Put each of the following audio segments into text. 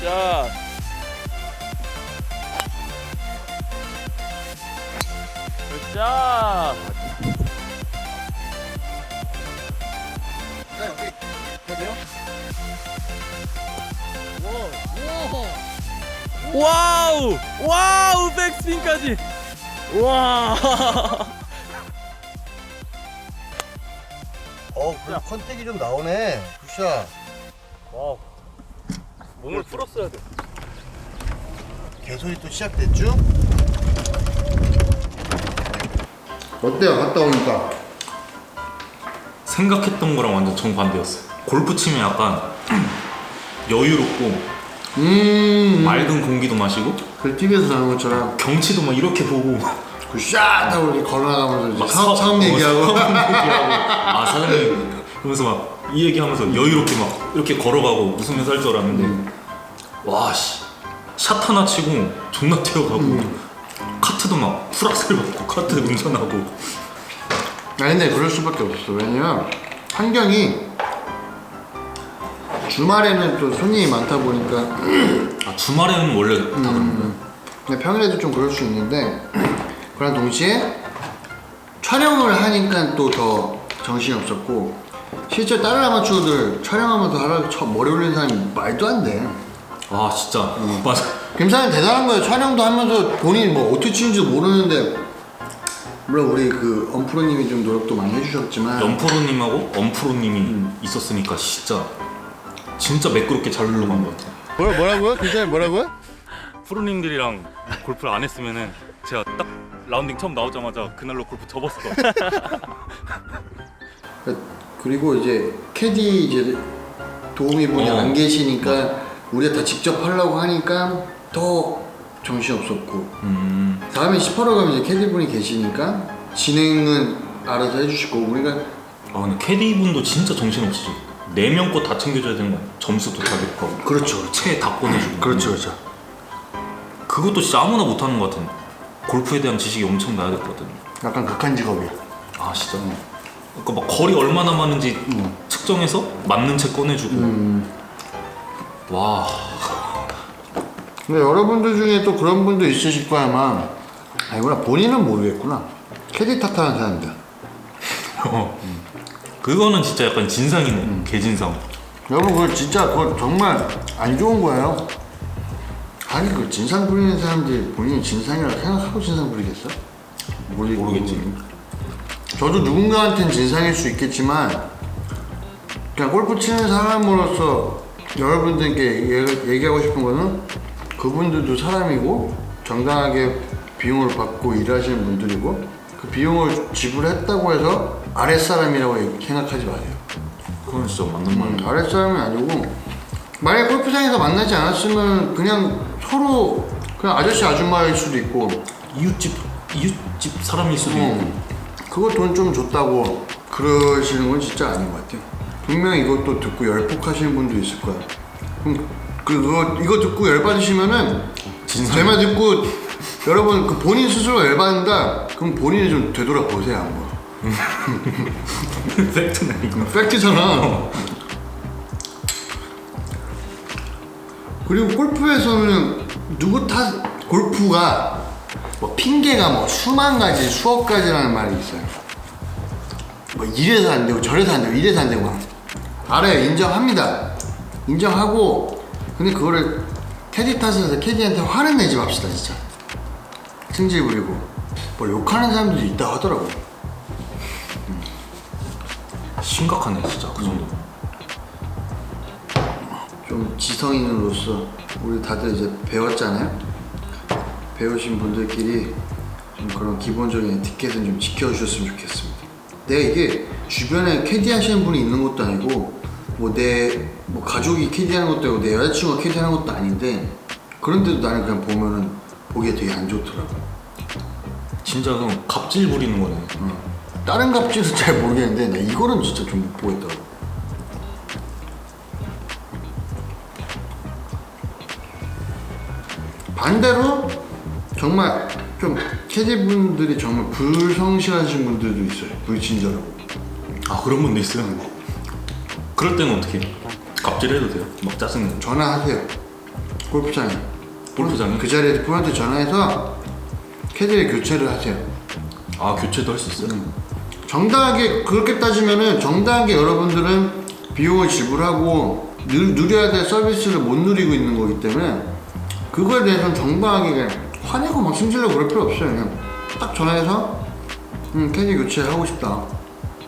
샷. 굿샷. 와우! 와우! 백스핀까지! 와! 어, 컨택이 좀 나오네. 굿샷. 몸을 풀었어야 돼. 개소리 또 시작됐죠? 어때요? 갔다 오니까. 생각했던 거랑 완전 정반대였어요. 골프 치면 약간 여유롭고 음, 맑은 공기도 마시고 그 TV에서 나오는 것처럼 경치도 막 이렇게 보고 굿샷 하고 이렇게 걸어나가면서 이제 막 사업, 사업 얘기하고. 사업 얘기하고 아 사장님 그러면서 막 이 얘기하면서 여유롭게 막 이렇게 걸어가고 웃으면서 할 줄 알았는데 와씨. 샷 하나 치고 존나 튀어가고 카트도 막 풀악셀 받고 카트 운전하고. 아 근데 그럴 수밖에 없었어. 왜냐면 환경이 주말에는 또 손님이 많다 보니까 아 주말에는 원래 다 그런 거예요 근데 평일에도 좀 그럴 수 있는데 그런 동시에 촬영을 하니까 또 더 정신이 없었고 실제 다른 아마추어들 촬영하면서 하라 쳐 머리 올리는 사람이 말도 안 돼. 아 진짜 맞아 김상현 대단한 거예요. 촬영도 하면서 본인 뭐 어떻게 치는지도 모르는데 물론 우리 그 엄프로님이 좀 노력도 많이 해주셨지만 연프로님하고 엄프로님이 있었으니까 진짜 진짜 매끄럽게 잘 흘러간 것 같아요 뭐라 뭐라고요? 김상현 뭐라고요? 프로님들이랑 골프를 안 했으면은 제가 딱 라운딩 처음 나오자마자 그날로 골프 접었을 것 같아요. 그리고 이제 캐디 이제 도우미 분이 어. 안 계시니까 우리가 다 직접 하려고 하니까 더 정신 없었고 음 다음에 18호 가면 이제 캐디 분이 계시니까 진행은 알아서 해주시고 우리가 아 근데 캐디 분도 진짜 정신 없으죠. 네명거다 챙겨줘야 되는 거야. 점수도 다 듣고 그렇죠 채다 꺼내주고. 그렇죠 그것도 진짜 아무나 못하는 것 같은. 골프에 대한 지식이 엄청 나야 될 것 같은. 약간 극한 직업이야 아 진짜. 그러니까 막 거리 얼마나 많은지 측정해서 맞는 채 꺼내주고. 음. 와. 근데 여러분들 중에 또 그런 분도 있으실 거야 아마 아니구나 본인은 모르겠구나 캐디 탓하는 사람들 그거는 진짜 약간 진상이네. 개진상. 여러분 그거 진짜 그거 정말 안 좋은 거예요 아니 그 진상 부리는 사람들이 본인이 진상이라고 생각하고 진상 부리겠어? 모르, 모르겠지. 저도 누군가한테는 진상일 수 있겠지만 그냥 골프 치는 사람으로서 여러분들께 얘기- 얘기하고 싶은 거는 그분들도 사람이고 정당하게 비용을 받고 일하시는 분들이고 그 비용을 지불했다고 해서 아랫사람이라고 생각하지 마세요 그건 진짜 맞는 말. 음, 아랫사람이 아니고 만약 골프장에서 만나지 않았으면 그냥 서로 그냥 아저씨 아줌마일 수도 있고 이웃집 이웃집 사람일 수도 있고. 음, 그거 돈 좀 줬다고 그러시는 건 진짜 아닌 것 같아요. 분명히 이것도 듣고 열폭하시는 분도 있을 거야. 그럼 그거 이거 듣고 열 받으시면은. 제 말 듣고 여러분 그 본인 스스로 열 받는다. 그럼 본인이 좀 되돌아 보세요 한번. 팩트네 이거. 팩트잖아. 그리고 골프에서는 누구 탓 골프가 뭐 핑계가 뭐 수만 가지 수억 가지라는 말이 있어요. 뭐 이래서 안 되고 저래서 안 되고 이래서 안 되고 알아요 인정합니다. 인정하고 근데 그거를 캐디 탓에서 캐디한테 화를 내지 맙시다 진짜. 승질 부리고 뭐 욕하는 사람들도 있다 하더라고. 심각하네 진짜 그 정도. 좀 지성인으로서 우리 다들 이제 배웠잖아요. 배우신 분들끼리 좀 그런 기본적인 에티켓은 좀 지켜주셨으면 좋겠습니다. 내가 이게 주변에 캐디 하시는 분이 있는 것도 아니고 뭐내뭐 가족이 캐디 하는 것도 아니고 내 여자친구가 캐디 하는 것도 아닌데 그런데도 나는 그냥 보면은 보기에 되게 안 좋더라고. 진짜 그럼 갑질 부리는 거네. 다른 갑질은 잘 모르겠는데 나 이거는 진짜 좀 못 보겠더라고. 반대로 정말 좀 캐디 분들이 정말 불성실하신 분들도 있어요. 불친절하고. 아 그런 분도 있어요. 그럴 때는 어떻게? 해? 갑질해도 돼요? 막 짜증내는 전화하세요. 골프장에. 골프장에? 그 자리에 프로한테 전화해서 캐디를 교체를 하세요. 아 교체도 할 수 있어요? 정당하게 그렇게 따지면은 정당하게 여러분들은 비용을 지불하고 누, 누려야 될 서비스를 못 누리고 있는 거기 때문에 그거에 대해서는 정당하게 그냥 화내고 막 승질내고 그럴 필요 없어요. 그냥 딱 전화해서 음, 캐디 교체하고 싶다.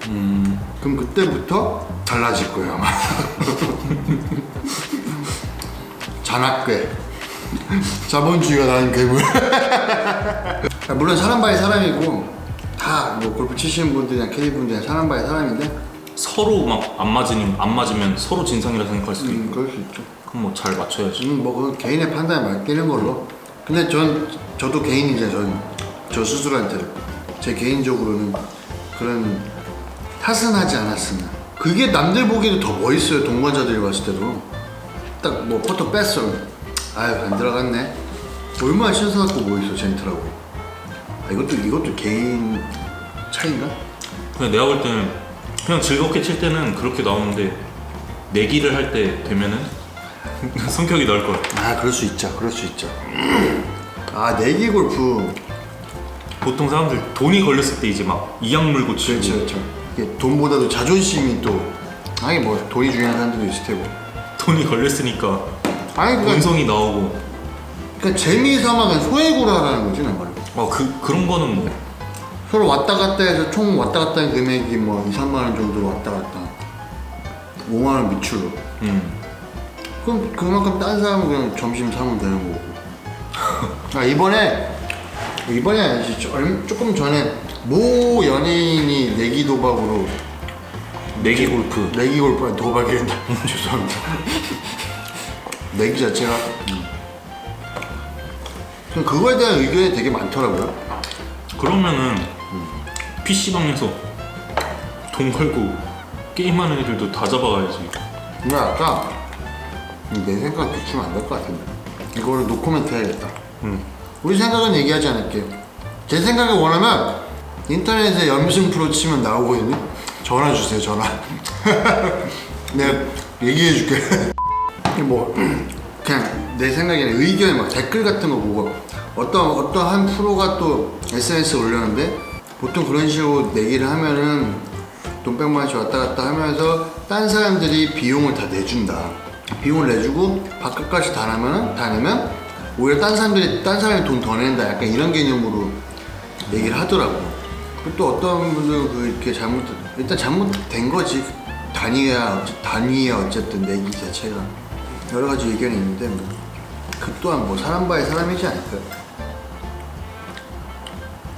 음 그럼 그때부터 달라질 거예요 아마. 잔악괴. 자본주의가 나는 괴물. 아, 물론 사람 바이 사람이고 다 뭐 골프 치시는 분들이나 캐디 분들이나 사람 바이 사람인데 서로 막 안 맞으니 안 맞으면 서로 진상이라 생각할 수도 있고 음, 그럴 수 있죠. 그럼 뭐 잘 맞춰야지 음, 뭐 그건 개인의 판단에 맡기는 걸로. 근데 전 저도 개인이죠. 전저 스스로한테는 제 개인적으로는 그런 탓은 하지 않았으나 그게 남들 보기에도 더 멋있어요. 동반자들이 봤을 때도 딱 뭐 포토 뺐어. 아유 안 들어갔네. 얼마나 신선하고 멋있어 젠틀하고. 아, 이것도 이것도 개인 차인가? 그냥 내가 볼 때는 그냥 즐겁게 칠 때는 그렇게 나오는데 내기를 할 때 되면은 성격이 나을 것 같아 아 그럴 수 있죠. 그럴 수 있죠. 아 내기 골프 보통 사람들 돈이 걸렸을 때 이제 막 이악 물고 치고 그렇죠, 그렇죠. 이게 돈보다도 자존심이 또 아니 뭐 돈이 중요한 사람들도 있을 테고. 돈이 걸렸으니까 아니 그러니까, 본성이 나오고 그러니까 재미삼아 그냥 소액으로 하라는 거지 내 말은. 어, 그, 그런 거는 뭐 서로 왔다 갔다 해서 총 왔다 갔다 하는 금액이 뭐 2, 3만 원 정도로 왔다 갔다. 5만 원 미추로. 음, 그럼 그만큼 딴 사람은 그냥 점심 사면 되는 거고. 아 이번에 이번에 아니지 저- 얼- 조금 전에 모 연예인이 내기 도박으로 내기 골프 내기 골프 도박이랬다. 죄송합니다. 내기 자체가 음. 그거에 대한 의견이 되게 많더라고요. 그러면은 PC방에서 돈 걸고 게임하는 애들도 다 잡아가야지 근데 아까 내 생각 비추면 안 될 것 같은데 이거를 노코멘트 해야겠다. 음. 우리 생각은 얘기하지 않을게요. 제 생각을 원하면 인터넷에 염승 프로 치면 나오거든요. 전화 주세요, 전화. 내가 얘기해 줄게. 뭐 그냥 내 생각에는 의견 막 댓글 같은 거 보고 어떤 어떤 한 프로가 또 SNS 에 올렸는데 보통 그런 식으로 내기를 하면은 돈 백만 원씩 왔다 갔다 하면서 딴 사람들이 비용을 다 내준다. 비용을 내주고 바깥까지 다 내면은 다 내면 오히려 딴 사람들이 딴 사람이 돈 더 낸다. 약간 이런 개념으로 얘기를 하더라고. 그리고 또 어떤 분들은 그 이렇게 잘못 일단 잘못된 거지. 단위야 단위야 어쨌든 내기 자체가 여러 가지 의견이 있는데 뭐. 그 또한 뭐 사람 바이 사람이지 않을까요?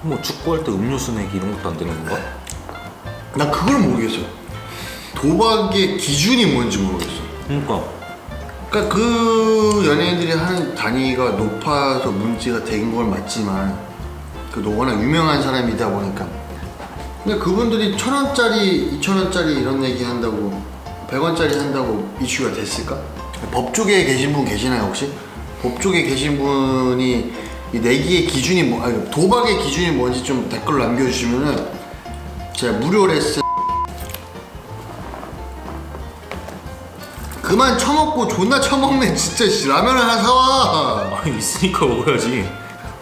뭐 축구할 때 음료수 내기 이런 것도 안 되는 건가? 나 그걸 모르겠어. 도박의 기준이 뭔지 모르겠어. 그러니까 그러니까 그 연예인들이 하는 단위가 높아서 문제가 된건 맞지만 그래도 워낙 유명한 사람이다 보니까 근데 그분들이 천 원짜리, 이천 원짜리 이런 얘기 한다고 백 원짜리 한다고 이슈가 됐을까? 법 쪽에 계신 분 계시나요 혹시? 법 쪽에 계신 분이 이 내기의 기준이 뭐 아니 도박의 기준이 뭔지 좀 댓글 남겨주시면은 제가 무료 레슨 그만 처먹고 존나 처먹네 진짜 씨. 라면 하나 사와. 아니 있으니까 먹어야지.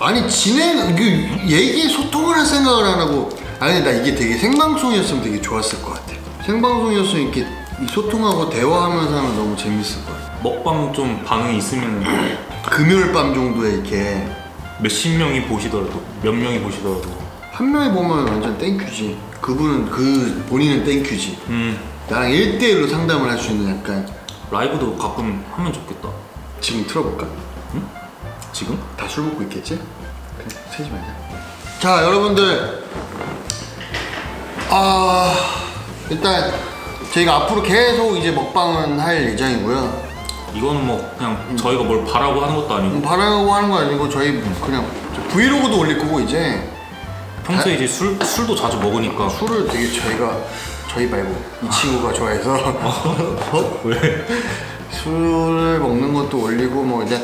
아니 진행 이게 얘기 소통을 할 생각을 안 하고. 아니 나 이게 되게 생방송이었으면 되게 좋았을 것 같아. 생방송이었으면 이렇게 이 소통하고 대화하면서 하면 너무 재밌을 것 같아. 먹방 좀 반응이 있으면 금요일 밤 정도에 이렇게 몇십 명이 보시더라도 몇 명이 보시더라도. 한 명이 보면 완전 땡큐지. 그분은 그 본인은 땡큐지. 음. 나랑 1대1로 상담을 할 수 있는 약간 라이브도 가끔 하면 좋겠다 지금 틀어볼까? 지금? 다 술 먹고 있겠지? 그래, 세지 말자. 자, 여러분들. 아, 일단 저희가 앞으로 계속 이제 먹방은 할 예정이고요. 이거는 뭐 그냥 저희가 뭘 바라고 하는 것도 아니고 뭐 바라고 하는 거 아니고 저희 그냥 브이로그도 올릴 거고 이제 평소에 이제 술, 술도 자주 먹으니까 술을 되게 저희가 저희 말고 이 친구가 좋아해서 어? 왜? 술을 먹는 것도 올리고 뭐 이제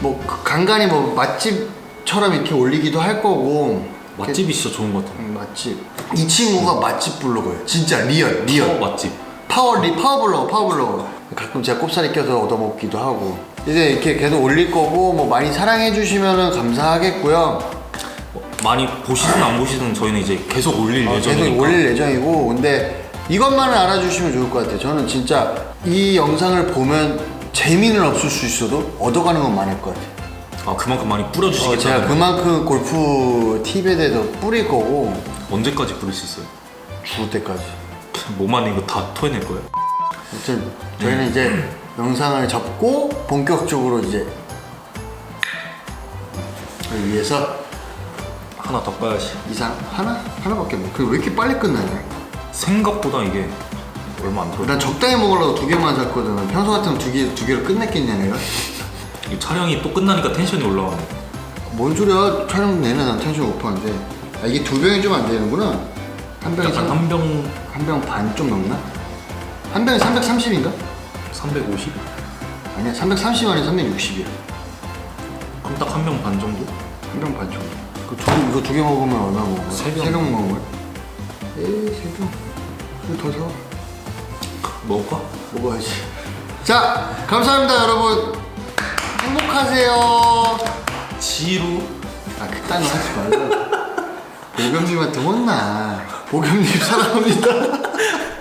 뭐 간간히 뭐 맛집처럼 이렇게 올리기도 할 거고 맛집이 진짜 좋은 것 같아 음, 맛집. 이 친구가 맛집 블로거예요. 진짜 리얼, 리얼. 파워 맛집 파워 리 파워 블로거, 파워 블로거. 가끔 제가 꼽사리 껴서 얻어먹기도 하고 이제 이렇게 계속 올릴 거고 뭐 많이 사랑해 주시면 감사하겠고요 많이 보시든 안 보시든 저희는 이제 계속 올릴 어, 예정이니까 계속 올릴 예정이고 근데 이것만은 알아주시면 좋을 것 같아요 저는 진짜 이 영상을 보면 재미는 없을 수 있어도 얻어가는 건 많을 것 같아요 아 그만큼 많이 어, 뿌려주시겠다는 제가 그만큼 골프 팁에 대해서 뿌릴 거고 언제까지 뿌릴 수 있어요? 죽을 때까지 뭐만 이거 다 토해낼 거예요? 아무튼 저희는 이제 영상을 접고 본격적으로 이제 을 위해서 하나 더 까야지 이상 하나 하나밖에 없네. 그왜 이렇게 빨리 끝나냐? 생각보다 이게 얼마 안 들어 난 적당히 먹으려고 두 개만 샀거든. 평소 같으면 두 개 두 개를 끝냈겠냐 내가? 이 촬영이 또 끝나니까 텐션이 올라가네 뭔 소리야? 촬영 내내 난 텐션 높았는데 아, 이게 두 병이 좀 안 되는구나. 한 병이 약간 한, 병반 좀 넘나? 한 병이 330인가? 350? 아니야 330 아니 360이야. 그럼 딱 한 병 반 정도? 한 병 반 정도. 그 두, 이거 두 개 먹으면 얼마 거야? 세 병. 세병 먹은 거야? 에이 세 병. 그럼 더 사. 먹을까? 먹어야지. 자, 감사합니다, 여러분. 행복하세요. 지루 아, 그딴 거 하지 말고. 보겸님한테 혼나. 보겸님 사랑합니다.